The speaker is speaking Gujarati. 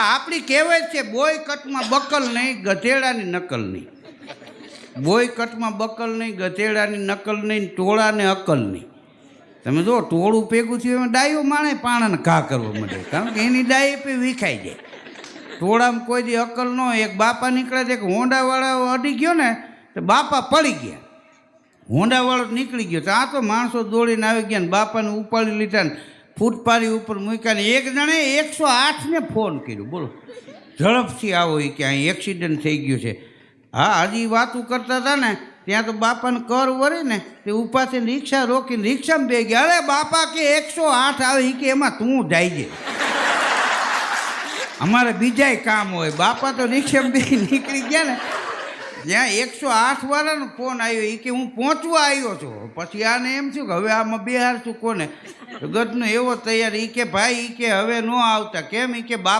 આપણી કહેવત છે બોય કટમાં બકલ નહીં, ગધેડાની નકલ નહીં. બોય કટમાં બકલ નહીં, ગધેડાની નકલ નહીં ટોળાને અકલ નહીં. તમે જો ટોળું ભેગું થયું, એમાં ડાયો માણે, પાણાને ઘા કરવા માંડે કારણ કે એની ડાય પે વિખાઈ જાય. ટોળામાં કોઈ દી અકલ ન હોય, એક બાપા નીકળે છે કે હોંડાવાળા અડી ગયો ને, તો બાપા પડી ગયા. હોંડાવાળો નીકળી ગયો. તો આ તો માણસો દોડીને આવી ગયા ને, બાપાને ઉપાડી લીધા ને ફૂટપારી ઉપર મૂક્યા ને એક જણે એકસો આઠને ફોન કર્યો. બોલો. ઝડપથી આવો એ કે અહીં એક્સિડન્ટ થઈ ગયું છે. હા, હજી વાતું કરતા હતા ને, ત્યાં તો બાપાને કર વરે ને, તે ઉપાથી રિક્ષા રોકીને રિક્ષામાં બે ગયા. અરે બાપા, કે એકસો આઠ આવે કે એમાં તું જાય અમારે બીજાય કામ હોય. બાપા તો રિક્ષામાં બે નીકળી ગયા ને ત્યાં એકસો આઠ વાળાનો ફોન આવ્યો એ કે હું પહોંચવા આવ્યો છું. પછી આને એમ થયું કે હવે આમાં બિહાર છું કોને? ગતનો એવો તૈયાર એ કે ભાઈ એ કે હવે ન આવતા. કેમ? એ કે બાપ